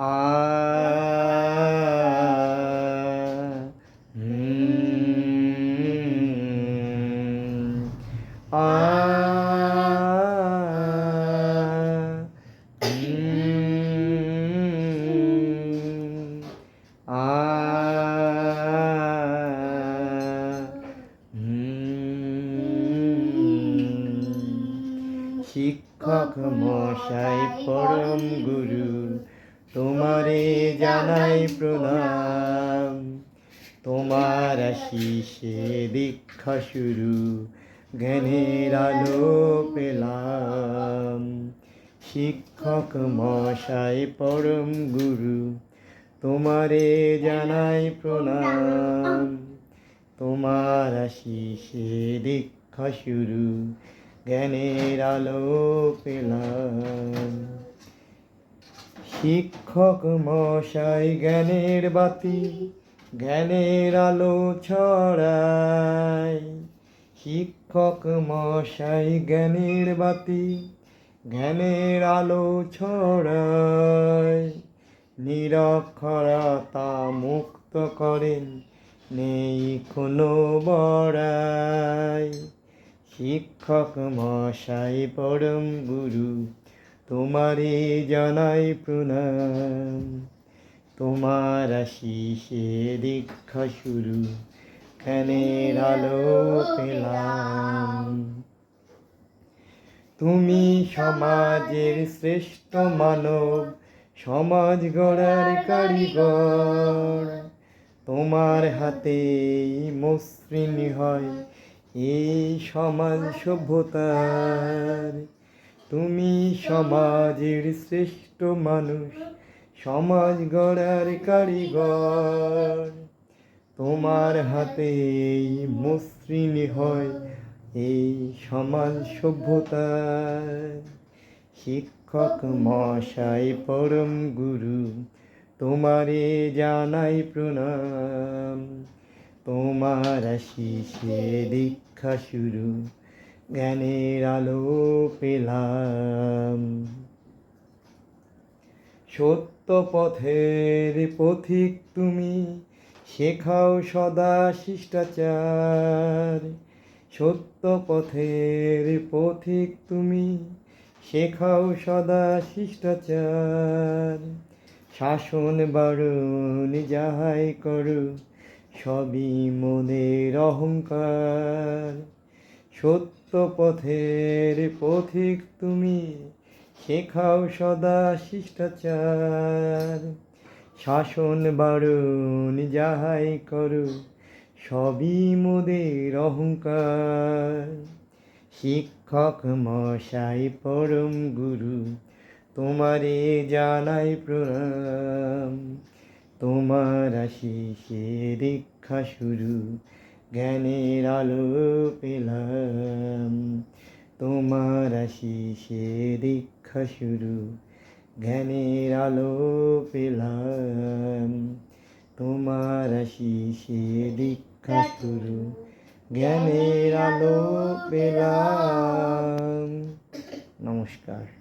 আ। শিক্ষক মশাই পরম গুরু তোমারে জানাই প্রণাম। তোমার আশিসে দীক্ষা শুরু, জ্ঞানের আলো পেলাম। শিক্ষক মশাই, পরম গুরু, তোমারে জানাই প্রণাম। তোমার আশিসে দীক্ষা শুরু, জ্ঞানের আলো পেলাম। শিক্ষক মশাই জ্ঞানের বাতি, জ্ঞানের আলো ছড়ায়। শিক্ষক মশাই জ্ঞানের বাতি, জ্ঞানের আলো ছড়ায়। নিরক্ষরতা মুক্ত করেন, নেই কোনো বড়াই। শিক্ষক মশাই পরম গুরু তোমারে জানাই প্রণাম। তোমার আশিসে দীক্ষা শুরু। জ্ঞানের আলো পেলাম। তুমি সমাজের শ্রেষ্ঠ মানব, সমাজ গড়ার কারিগর। তোমার হাতে মসৃণ হয় এই সমাজ সভ্যতার। তুমি সমাজের শ্রেষ্ঠ মানুষ, সমাজ গড়ার কারিগর। তোমার হাতে এই মসৃণ হয়, এই সমাজ সভ্যতার শিক্ষক মশাই, পরম গুরু, তোমারে জানাই প্রণাম। তোমার আশিসে দীক্ষা শুরু জ্ঞানের আলো পেলাম। সত্য পথের পথিক তুমি, শেখাও সদা শিষ্টাচার। সত্য পথের পথিক তুমি, শেখাও সদা শিষ্টাচার। শাসন বারণ যাহাই করো, সবই মনের অহংকার। সত্য পথের পথিক তুমি, শেখাও সদা শিষ্টাচার। শাসন বারণ যাহাই করো, সবই মোদের অহংকার। শিক্ষক মশাই, পরম গুরু, তোমারে জানাই প্রণাম। তোমার আশিসে দীক্ষা শুরু জ্ঞানের আলো পেলাম। তোমার আশিসে দীক্ষা শুরু। জ্ঞানের আলো পেলাম। তোমার আশিসে দীক্ষা শুরু। জ্ঞানের আলো পেলাম। নমস্কার।